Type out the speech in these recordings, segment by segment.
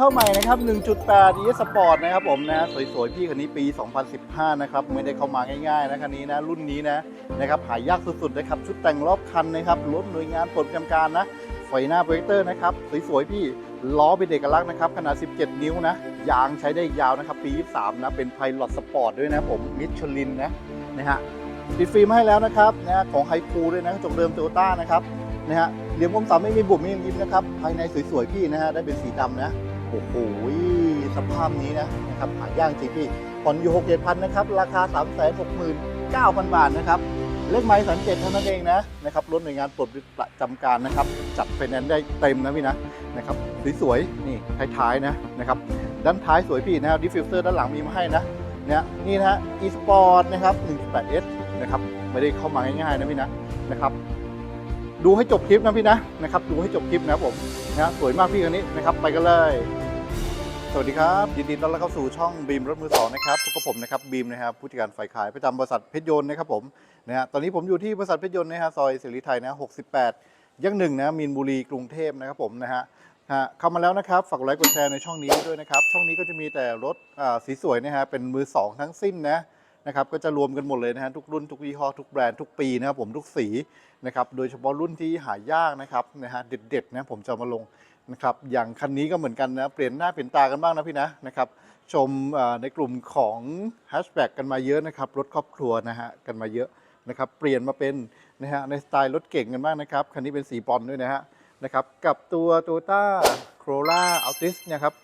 เข้าใหม่นะครับ 1.8 e sport นะครับผมนะสวยๆ พี่คันนี้ปี 2015 นะครับ ไม่ได้เข้ามาง่ายๆนะคันนี้นะ รุ่นนี้นะนะครับหายากสุดๆนะครับ ชุดแต่งรอบคันนะครับรถหน่วยงานปลดประจำการนะไฟหน้าโปรเจคเตอร์นะครับ สวยๆ พี่ล้อเป็นเอกลักษณ์นะครับ ขนาด 17 นิ้วนะ ยางใช้ได้ยาวนะครับ ปี 23 นะ เป็นไพลอตสปอร์ตด้วยนะผมมิชลินนะนะฮะติดฟิล์มให้แล้วนะครับนะของไฮคูด้วยนะกระจกเดิมโตโยต้านะครับนะฮะเหลี่ยมคมสันไม่มีบุบไม่มียิ้มนะครับภายในสวยๆพี่นะฮะได้เป็นสีดำนะ อ้โหสภาพนี้นะนะครับหายากจริงพี่ผ่อนอยู่6 7พันนะครับ ราคา3 6 9 0 0 0บาทนะครับ เลขไม้สันเจ็ดเท่านั้นเองนะนะครับรถหน่วยงานปลดประจำการนะครับ จัดไฟแนนซ์ได้เต็มนะพี่นะนะครับสวยๆนี่ท้ายๆนะนะครับด้านท้ายสวยพี่นะครับดิฟฟิวเซอร์ด้านหลังมีมาให้นะเนี่ยนี่นะฮะ e-sport นะครับ 1.8s นะครับไม่ได้เข้ามาง่ายๆนะพี่นะนะครับ ดูให้จบคลิปนะพี่นะนะครับ ดูให้จบคลิปนะครับผมนะสวยมากพี่คันนี้นะครับ ไปกันเลย สวัสดีครับ ยินดีต้อนรับเข้าสู่ช่องบีมรถมือสองนะครับพบกับผมนะครับบีมนะครับผู้จัดการฝ่ายขายประจำบริษัทเพชรยนต์นะครับผมนะฮะตอนนี้ผมอยู่ที่บริษัทเพชรยนต์นะฮะซอยสิริไทยนะ68ยังหนึ่งนะมีนบุรีกรุงเทพนะครับผมนะฮะฮะเข้ามาแล้วนะครับฝากกดไลค์กดแชร์ในช่องนี้ด้วยนะครับช่องนี้ก็จะมีแต่รถอ่าสีสวยนะฮะเป็นมือสองทั้งสิ้นนะนะครับก็จะรวมกันหมดเลยนะฮะทุกรุ่นทุกยี่ห้อทุกแบรนด์ทุกปีนะครับผมทุกสีนะครับโดยเฉพาะรุ่นที่หายากนะครับนะฮะเด็ดๆนะผมจะมาลง นะครับอย่างคันนี้ก็เหมือนกันนะเปลี่ยนหน้าเปลี่ยนตากันบ้างนะพี่นะนะครับชมในกลุ่มของแฮชแบ็กกันมาเยอะนะครับรถครอบครัวนะฮะกันมาเยอะนะครับเปลี่ยนมาเป็นนะฮะในสไตล์รถเก่งกันบ้างนะครับคันนี้เป็นสีบอลด้วยนะฮะนะครับกับตัว t o y o t a Corolla Altis นะครับ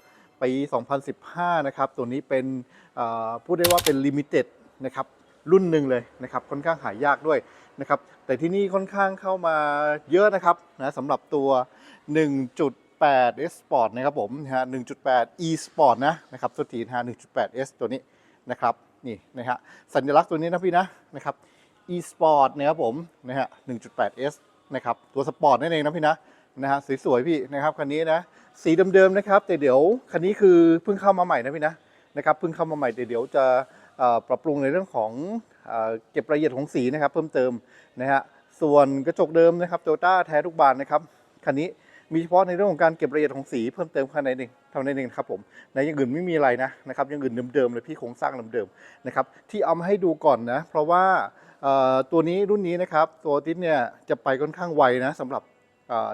ปี 2015 นะครับ ตัวนี้เป็นพูดได้ว่าเป็น Limited นะครับรุ่นหนึ่งเลยนะครับค่อนข้างหายากด้วยนะครับแต่ที่นี่ค่อนข้างเข้ามาเยอะนะครับนะสำหรับตัว 1.8 S Sport นะครับผมนะฮะ1.8 E Sport นะนะครับตัวทีนะฮะ1.8 S ตัวนี้นะครับนี่นะฮะสัญลักษณ์ตัวนี้นะพี่นะนะครับ E Sport นะครับผมนะฮะ1.8 S นะครับตัวสปอร์ตนั่นเองนะพี่นะนะฮะสวยๆพี่นะครับคันนี้นะสีเดิมๆนะครับแต่เดี๋ยวคันนี้คือเพิ่งเข้ามาใหม่นะพี่นะนะครับเพิ่งเข้ามาใหม่แต่เดี๋ยวจะปรับปรุงในเรื่องของเก็บรายละเอียดของสีนะครับเพิ่มเติมนะฮะส่วนกระจกเดิมนะครับโตต้าแท้ทุกบานนะครับคันนี้ มีเฉพาะในเรื่องของการเก็บรายละเอียดของสีเพิ่มเติมภายในหนึ่งเท่านั้นเองครับผมในอย่างอื่นไม่มีอะไรนะนะครับอย่างอื่นเดิมๆเลยพี่โครงสร้างเดิมๆนะครับที่เอามาให้ดูก่อนนะ เพราะว่าตัวนี้รุ่นนี้นะครับตัวติสเนี่ยจะไปค่อนข้างไวนะสำหรับ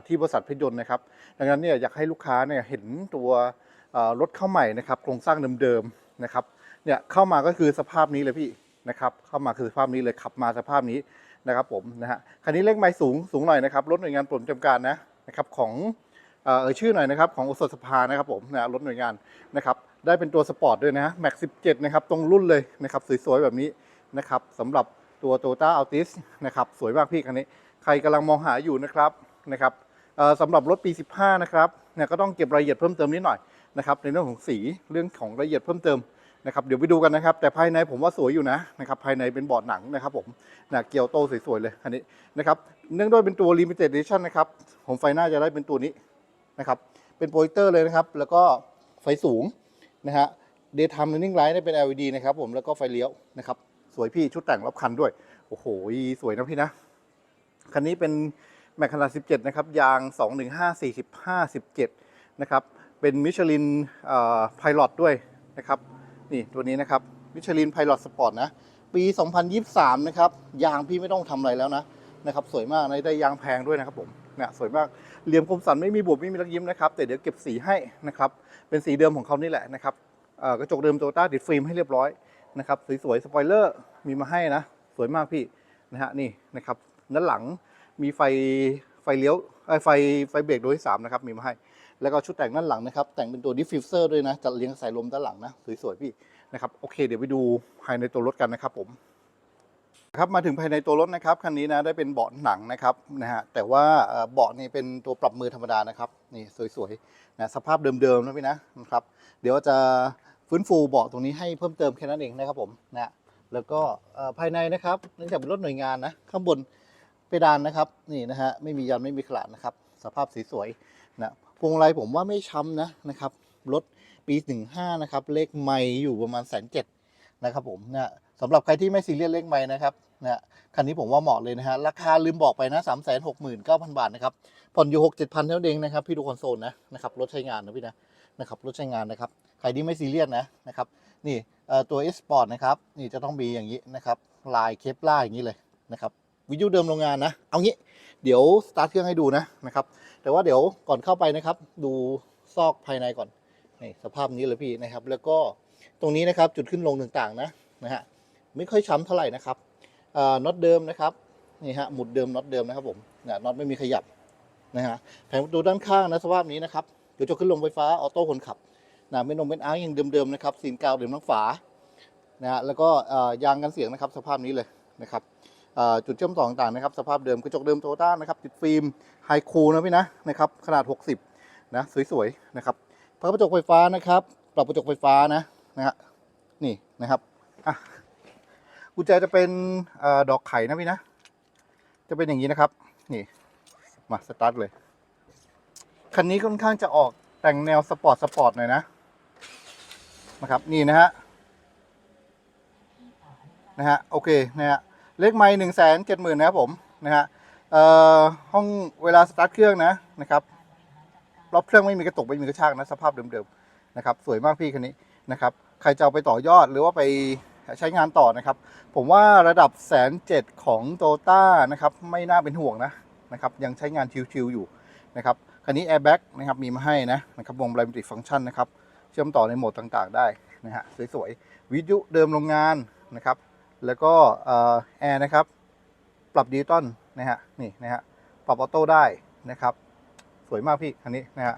ที่บริษัทเพชรยนต์นะครับ ดังนั้นเนี่ยอยากให้ลูกค้าเนี่ยเห็นตัวรถเข้าใหม่นะครับโครงสร้างเดิมๆนะครับเนี่ยเข้ามาก็คือสภาพนี้เลยพี่นะครับเข้ามาคือสภาพนี้เลยขับมาสภาพนี้นะครับผมนะฮะคันนี้เลขไม้สูงสูงหน่อยนะครับรถหน่วยงานปลดจำการนะ นะครับของเอ่อเอ่ยชื่อหน่อยนะครับของอุตสาหสภานะครับผมนะรถหน่วยงานนะครับได้เป็นตัวสปอร์ตด้วยนะแม็ก17นะครับตรงรุ่นเลยนะครับสวยๆแบบนี้นะครับสำหรับตัว t o y o t a Altis นะครับสวยมากพี่คันนี้ ใครกำลังมองหาอยู่นะครับนะครับสำหรับรถปี 15 นะครับเนี่ยก็ต้องเก็บรายละเอียดเพิ่มเติมนิดหน่อยนะครับในเรื่องของสีเรื่องของรายละเอียดเพิ่มเติม นะครับเดี๋ยวไปดูกันนะครับ แต่ภายในผมว่าสวยอยู่นะนะครับภายในเป็นบอร์ดหนังนะครับผมนะเกียวโตสวยๆเลยคันนี้นะครับเนื่องด้วยเป็นตัว Limited Edition นะครับผมไฟหน้าจะได้เป็นตัวนี้นะครับเป็นโปรเจคเตอร์เลยนะครับ แล้วก็ไฟสูงนะฮะ daytime running light เนี่ยเป็น LED นะครับผมแล้วก็ไฟเลี้ยวนะครับสวยพี่ชุดแต่งรอบคันด้วย โอ้โห สวยนะพี่นะ คันนี้เป็นแมคขนาด 17 นะครับ ยาง 215 45 17นะครับ เป็นมิชลินไพลอตด้วยนะครับ นี่ตัวนี้นะครับมิชลินไพลอตสปอร์ตนะ ปี 2023 นะครับ ยางพี่ไม่ต้องทำอะไรแล้วนะนะครับสวยมากนะได้ยางแพงด้วยนะครับผมเนี่ยสวยมากเหลี่ยมคมสันไม่มีบวบไม่มีรักยิ้มนะครับแต่เดี๋ยวเก็บสีให้นะครับเป็นสีเดิมของเขานี่แหละนะครับกระจกเดิมโตโยต้าติดฟิล์มให้เรียบร้อยนะครับสวยๆสปอยเลอร์มีมาให้นะ สวยมากพี่นะฮะนี่นะครับด้านหลังมีไฟไฟเลี้ยวเอ้ยไฟไฟเบรกโดยที่สามนะครับมีมาให้ แล้วก็ชุดแต่งด้านหลังนะครับ แต่งเป็นตัวดิฟฟิวเซอร์ด้วยนะจัดเรียงสายลมด้านหลังนะ สวยๆพี่นะครับโอเคเดี๋ยวไปดูภายในตัวรถกันนะครับผมครับมาถึงภายในตัวรถนะครับคันนี้นะได้เป็นเบาะหนังนะครับนะฮะแต่ว่าเบาะนี่เป็นตัวปรับมือธรรมดานะครับนี่สวยๆนะสภาพเดิมๆนะพี่นะนะครับ เดี๋ยวจะฟื้นฟูเบาะตรงนี้ให้เพิ่มเติมแค่นั้นเองนะครับผมนะแล้วก็ภายในนะครับเนื่องจากเป็นรถหน่วยงานนะข้างบนเพดานนะครับนี่นะฮะไม่มียันไม่มีขลาดนะครับ สภาพสีสวยนะ พวงมาลัยผมว่าไม่ช้ำนะนะครับรถปี 15 นะครับ เลขไม่อยู่ประมาณแสนเจ็ดนะครับผมนะสำหรับใครที่ไม่ซีเรียสเลขไม้นะครับนะคันนี้ผมว่าเหมาะเลยนะฮะราคาลืมบอกไปนะ3 6 9 0 0 0 บาทนะครับผ่อนอยู่ 6 7 0 0 0เท่านั้นเองนะครับพี่ดูคอนโซลนะนะครับรถใช้งานนะพี่นะนะครับรถใช้งานนะครับใครที่ไม่ซีเรียสนะนะครับนี่ตัว S Sport นะครับนี่จะต้องมีอย่างนี้นะครับลายเคปล่าอย่างนี้เลยนะครับวิดีโอเดิมโรงงานนะ เอางี้ เดี๋ยวสตาร์ทเครื่องให้ดูนะนะครับ แต่ว่าเดี๋ยวก่อนเข้าไปนะครับ ดูซอกภายในก่อนนี่สภาพนี้เลยพี่นะครับ แล้วก็ตรงนี้นะครับจุดขึ้นลงต่างๆนะนะฮะไม่ค่อยช้ำเท่าไหร่นะครับน็อตเดิมนะครับนี่ฮะหมุดเดิมน็อตเดิมนะครับผมเนี่ยน็อตไม่มีขยับนะฮะแผงประตูด้านข้างนะสภาพนี้นะครับเดี๋ยวจะขึ้นลงไฟฟ้าออโต้คนขับนะไม่นมเป็นอาร์ยังเดิมๆนะครับซีนกาวเดิมทั้งฝานะฮะแล้วก็ยางกันเสียงนะครับสภาพนี้เลยนะครับ จุดเชื่อมต่อต่างๆนะครับสภาพเดิมกระจกเดิมโตต้านะครับติดฟิล์มไฮคูลนะพี่นะนะครับขนาด 60 นะ สวยๆนะครับพับกระจกไฟฟ้านะครับ ปรับกระจกไฟฟ้านะนะฮะนี่นะครับอะกุญแจจะเป็นอดอกไข่นะพี่นะ จะเป็นอย่างนี้นะครับ นี่มาสตาร์ทเลยคันนี้ค่อนข้างจะออกแต่งแนวสปอร์ตสปอร์ตหน่อยนะนะครับ นี่นะฮะนะฮะโอเคนะฮะ เลขไม้หนึ่งแสนเจ็ดหมื่นนะครับผมนะฮะเอ่อห้องเวลาสตาร์ทเครื่องนะนะครับรอบเครื่องไม่มีกระตุกไม่มีกระชากนะสภาพเดิมๆนะครับสวยมากพี่คันนี้นะครับใครจะเอาไปต่อยอดหรือว่าไปใช้งานต่อนะครับ ผมว่าระดับแสนเจ็ดของโตต้านะครับไม่น่าเป็นห่วงนะนะครับยังใช้งานชิวๆอยู่นะครับคันนี้ Airbag นะครับมีมาให้นะนะครับวง Biometric Function นะครับเชื่อมต่อในโหมดต่างๆ ได้นะฮะสวยๆวิทยุเดิมโรงงานนะครับ แล้วก็แอร์นะครับ ปรับดิจิตอลนะฮะนี่นะฮะปรับออโต้ได้นะครับ สวยมากพี่คันนี้นะฮะ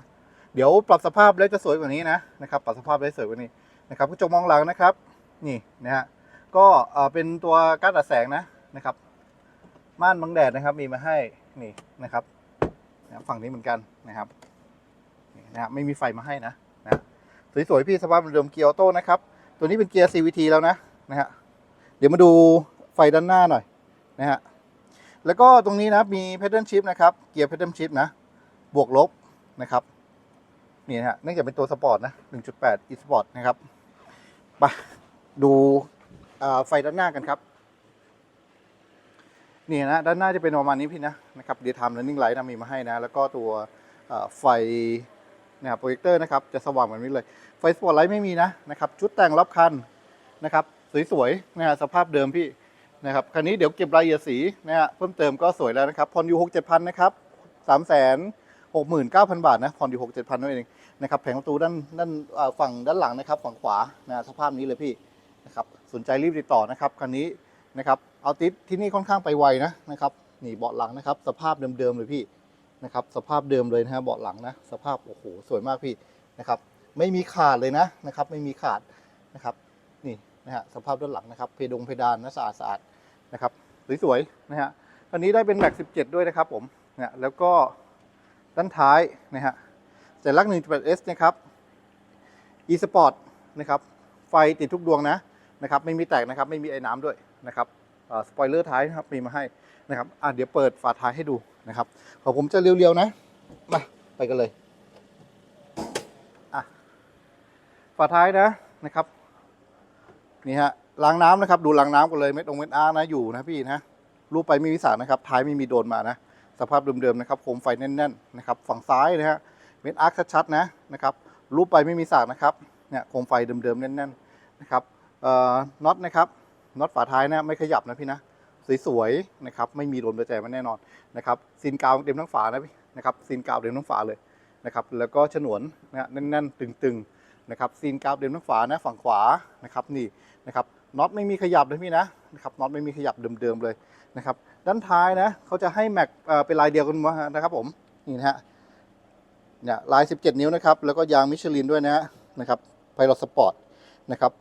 เดี๋ยวปรับสภาพแล้วจะสวยกว่านี้นะนะครับปรับสภาพได้สวยกว่านี้นะครับกระจกมองหลังนะครับ นี่นะฮะก็เป็นตัวการ์ดอัดแสงนะนะครับ ม่านบังแดดนะครับมีมาให้นี่นะครับฝั่งนี้เหมือนกันนะครับนี่นะฮะไม่มีไฟมาให้นะนะสวยๆพี่สภาพเดิมเกียร์ออโต้นะครับ ตัวนี้เป็นเกียร์ CVT แล้วนะนะฮะ เดี๋ยวมาดูไฟด้านหน้าหน่อยนะฮะแล้วก็ตรงนี้นะมี pedal shift นะครับเกียร์ pedal shift นะ บวกลบนะครับนี่นะฮะเนื่องจากเป็นตัวสปอร์ตนะ 1.8 e sport นะครับไปดูไฟด้านหน้ากันครับนี่นะด้านหน้าจะเป็นประมาณนี้พี่นะนะครับเดียทาม running light นะมีมาให้นะ แล้วก็ตัวไฟนะครับโปรเจคเตอร์นะครับจะสว่างแบบนี้เลย ไฟสปอร์ตไลท์ไม่มีนะนะครับ ชุดแต่งรอบคันนะครับ สวยๆนะฮะสภาพเดิมพี่นะครับคันนี้เดี๋ยวเก็บรายละเอียดสีนะฮะเพิ่มเติมก็สวยแล้วนะครับผ่อนอยู่หกเจ็ดพันนะครับสามแสนหกหมื่นเก้าพันบาทนะผ่อนอยู่หกเจ็ดพันนั่นเองนะครับแผงประตูด้านด้านฝั่งด้านหลังนะครับฝั่งขวานะฮะสภาพนี้เลยพี่นะครับสนใจรีบติดต่อนะครับคันนี้นะครับเอาติดที่นี่ค่อนข้างไปไวนะนะครับนี่เบาะหลังนะครับ สภาพเดิมๆเลยพี่นะครับสภาพเดิมเลยนะฮะเบาะหลังนะ สภาพโอ้โหสวยมากพี่นะครับ ไม่มีขาดเลยนะนะครับ ไม่มีขาดนะครับ นะฮะสภาพด้านหลังนะครับเพดงเพดานนะสะอาดสะอาดนะครับสวยๆนะฮะคันนี้ได้เป็นแม็ก17 ด้วยนะครับผมนะแล้วก็ด้านท้ายนะฮะสัญลัก 1.8S นะครับ e sport นะครับไฟติดทุกดวงนะนะครับไม่มีแตกนะครับไม่มีไอ้น้ำด้วยนะครับสปอยเลอร์ท้ายนะครับมีมาให้นะครับอะเดี๋ยวเปิดฝาท้ายให้ดูนะครับของผมจะเรียวๆนะมาไปกันเลยอะฝาท้ายนะนะครับ นี่ฮะล้างน้ำนะครับดูล้างน้ำกันเลยเม็ดองเม็ดอาร์นะอยู่นะพี่นะรูปไปไม่มีสารนะครับท้ายไม่มีโดนมานะสภาพเดิมๆนะครับโคมไฟแน่นๆนะครับฝั่งซ้ายนะฮะเม็ดอาร์ชัดๆนะนะครับรูปไปไม่มีสารนะครับเนี่ยโคมไฟเดิมๆแน่นๆนะครับเอ่อน็อตนะครับน็อตฝาท้ายนะไม่ขยับนะพี่นะสวยๆนะครับไม่มีโดนประแจมาแน่นอนนะครับซีนกาวเต็มทั้งฝานะพี่นะครับซีนกาวเต็มทั้งฝาเลยนะครับแล้วก็ฉนวนนะฮะแน่นๆตึงๆ นะครับซีนกราฟเดิมทั้งฝานะฝั่งขวานะครับนี่นะครับน็อตไม่มีขยับเลยพี่นะนะครับน็อตไม่มีขยับเดิมๆเลยนะครับด้านท้ายนะเขาจะให้แม็กเป็นลายเดียวกันมานะครับผมนี่นะฮะเนี่ยลาย 17 นิ้วนะครับแล้วก็ยางมิชลินด้วยนะฮะนะครับไพลอตสปอร์ตนะครับ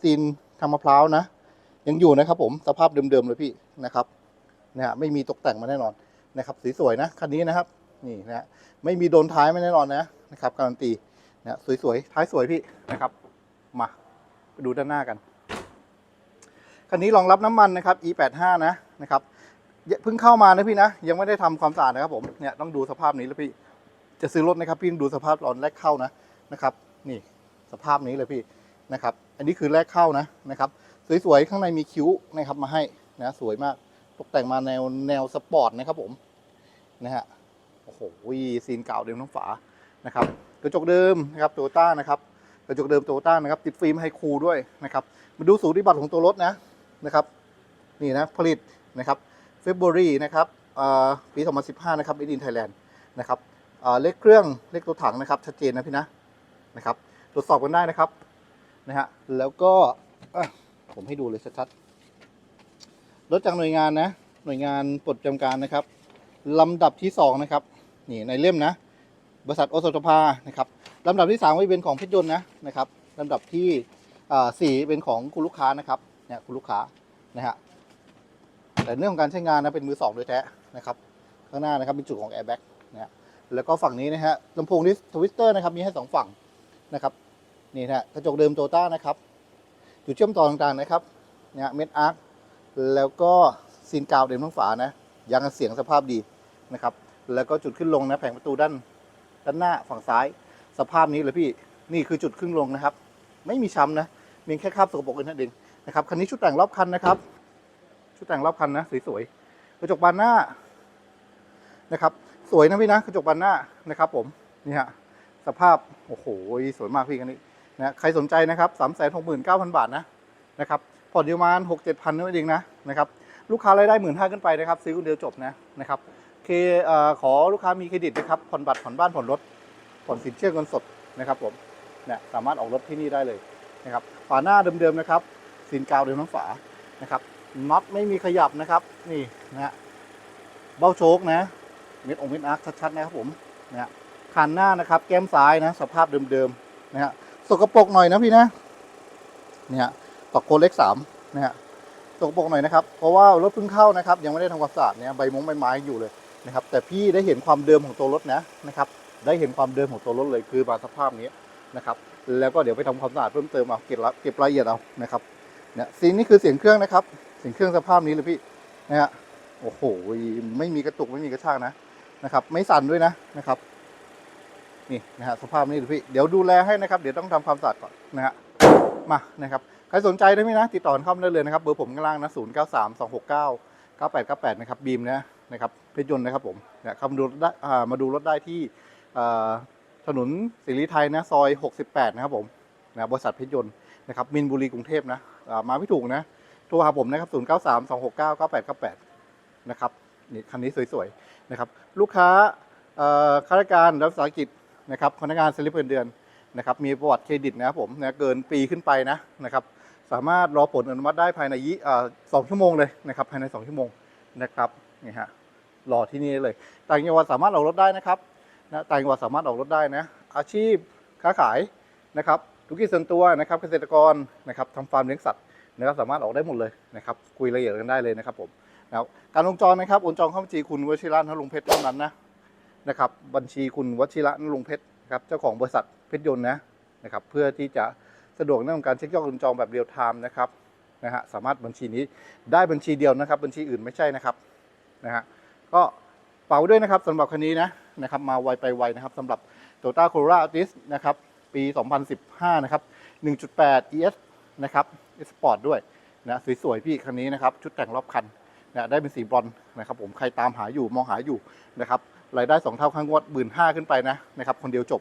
ซีนทางมะพร้าวนะ ยังอยู่นะครับผมสภาพเดิมๆเลยพี่นะครับนะฮะไม่มีตกแต่งมาแน่นอนนะครับสวยๆนะคันนี้นะครับนี่นะฮะไม่มีโดนท้ายมาแน่นอนนะนะครับการันตี นะสวยๆท้ายสวยพี่นะครับมาดูด้านหน้ากันคันนี้รองรับน้ำมันนะครับ E85 นะนะครับเพิ่งเข้ามานะพี่นะ ยังไม่ได้ทำความสะอาดนะครับผมเนี่ยต้องดูสภาพนี้แล้วพี่จะซื้อรถนะครับ พี่ดูสภาพตอนแรกเข้านะนะครับ นี่สภาพนี้เลยพี่นะครับ อันนี้คือแรกเข้านะนะครับ สวยๆข้างในมีคิ้วนะครับ มาให้นะสวยมากตกแต่งมาแนวแนวสปอร์ตนะครับผมนะฮะโอ้โหซีนเก่าเดิมทั้งฝานะครับ กระจกเดิมนะครับโตโยต้านะครับกระจกเดิมโตโยต้านะครับติดฟิล์มไฮคูลด้วยนะครับมาดูสูติบัตรของตัวรถนะนะครับนี่นะผลิตนะครับเฟบรุรีนะครับปี2015นะครับ Made in Thailand นะครับเลขเครื่องเลขตัวถังนะครับชัดเจนนะพี่นะนะครับตรวจสอบกันได้นะครับนะฮะแล้วก็ผมให้ดูเลยชัดๆรถจากหน่วยงานนะหน่วยงานปลดจำการนะครับลำดับที่สองนะครับ นี่ในเล่มนะ บริษัทโอสถภานะครับลำดับที่สามเป็นของเพชรยนต์นะนะครับลำดับที่สี่เป็นของคุณลูกค้านะครับเนี่ยคุณลูกค้านะฮะแต่เรื่องของการใช้งานนะเป็นมือสองโดยแท้นะครับข้างหน้านะครับเป็นจุดของแอร์แบ็กนะฮะแล้วก็ฝั่งนี้นะฮะลำโพงดิสทวิสเตอร์นะครับมีให้สองฝั่งนะครับนี่นะฮะกระจกเดิมโตต้านะครับจุดเชื่อมต่อต่างๆนะครับเนี่ยเม็ดอาร์คแล้วก็ซีนกาวเดิมทั้งฝานะยางเสียงสภาพดีนะครับแล้วก็จุดขึ้นลงนะแผงประตูด้าน ด้านหน้าฝั่งซ้าย สภาพนี้เลยพี่นี่คือจุดครึ่งลงนะครับ ไม่มีช้ำนะมีแค่คราบสกปรกเองนั่นเองนะครับคันนี้ชุดแต่งรอบคันนะครับ ชุดแต่งรอบคันนะสวยๆกระจกบานหน้านะครับ สวยนะพี่นะกระจกบานหน้านะครับ ผมนี่ฮะสภาพโอ้โหสวยมากพี่คันนี้นะใครสนใจนะครับสามแสนหกหมื่นเก้าพันบาทนะนะครับผ่อนอยู่ประมาณหกเจ็ดพันนั่นเองนะนะครับลูกค้ารายได้หมื่นห้าขึ้นไปนะครับ ซื้อคนเดียวจบนะนะครับ เคอขอลูกค้ามีเครดิตนะครับผ่อนบัตรผ่อนบ้านผ่อนรถผ่อนสินเชื่อเงินสดนะครับผมเนี่ยสามารถออกรถที่นี่ได้เลยนะครับฝาหน้าเดิมๆนะครับสินกาวเดิมทั้งฝานะครับน็อตไม่มีขยับนะครับนี่นะฮะเบ้าโชคนะเม็ดองเม็ดอาร์คชัดๆนะครับผมนะฮะคันหน้านะครับแก้มซ้ายนะสภาพเดิมๆนะฮะสกปรกหน่อยนะพี่นะเนี่ยตอกโคเล็กสามนะฮะสกปรกหน่อยนะครับ เพราะว่ารถเพิ่งเข้านะครับ ยังไม่ได้ทำความสะอาดเนี่ยใบมงใบไม้อยู่เลย นะครับ แต่พี่ได้เห็นความเดิมของตัวรถนะนะครับ ได้เห็นความเดิมของตัวรถเลยคือมาสภาพนี้นะครับ แล้วก็เดี๋ยวไปทำความสะอาดเพิ่มเติมเอาเก็บละเก็บรายละเอียดเอานะครับเนี่ยสิ่งนี้คือเสียงเครื่องนะครับ เสียงเครื่องสภาพนี้เลยพี่นะฮะโอ้โหไม่มีกระตุกไม่มีกระชากนะนะครับ ไม่สั่นด้วยนะนะครับนี่นะฮะสภาพนี้เลยพี่เดี๋ยวดูแลให้นะครับ เดี๋ยวต้องทำความสะอาดก่อนนะฮะมานะครับใครสนใจได้ไหมนะติดต่อเข้ามาได้เลยนะครับเบอร์ผมข้างล่างนะศูนย์เก้าสามสองหกเก้าเก้าแปดเก้าแปดนะครับบีมนะ นะครับเพชรยนต์นะครับผมเนี่ยข้ามาดูรถได้มาดูรถได้ที่ถนนสิริไทยนะซอย 68 นะครับผมนะบริษัทเพชรยนต์นะครับมินบุรีกรุงเทพนะมาไม่ถูกนะโทรหาผมนะครับ 093 269 9898 นะครับนี่คันนี้สวยๆนะครับลูกค้าข้าราชการรัฐวิสาหกิจนะครับพนักงานสลิปเงินเดือนนะครับมีประวัติเครดิตนะครับผมนะเกินปีขึ้นไปนะนะครับสามารถรอผลอนุมัติได้ภายในยี่สองชั่วโมงเลยนะครับภายใน 2 ชั่วโมงนะครับนี่ฮะ รอที่นี่เลย ต่างจังหวัดสามารถออกรถได้นะครับนะต่างจังหวัดสามารถออกรถได้นะ อาชีพค้าขายนะครับธุรกิจส่วนตัวนะครับ เกษตรกรนะครับทำฟาร์มเลี้ยงสัตว์นะครับสามารถออกได้หมดเลยนะครับ คุยรายละเอียดกันได้เลยนะครับผมนะครับการลงจรนะครับโอนจองเข้าบัญชีคุณวชิระนรงเพชรเท่านั้นนะนะครับบัญชีคุณวชิระนรงเพชรครับเจ้าของบริษัทเพชรยนต์นะนะครับเพื่อที่จะสะดวกในเรื่องการเช็คยอดโอนจองแบบเรียลไทม์นะครับนะฮะสามารถบัญชีนี้ได้บัญชีเดียวนะครับ บัญชีอื่นไม่ใช่นะครับนะฮะ ก็เป่าด้วยนะครับสำหรับคันนี้นะนะครับมาไวไปไวนะครับสำหรับ Toyota Corolla Altis นะครับปี 2015 นะครับ 1.8 ES นะครับ Sport ด้วยนะสวยๆ พี่คันนี้นะครับ ชุดแต่งรอบคันนะได้เป็นสีบรอนนะครับผมใครตามหาอยู่มองหาอยู่นะครับรายได้ 2 เท่าข้างงวดหมื่นห้าขึ้นไปนะนะครับคนเดียวจบ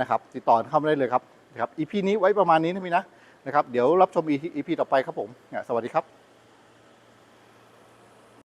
นะครับติดต่อเข้ามาได้เลยครับนะครับ EP นี้ไว้ประมาณนี้นะพี่นะนะครับเดี๋ยวรับชม EP ต่อไปครับผมนะสวัสดีครับ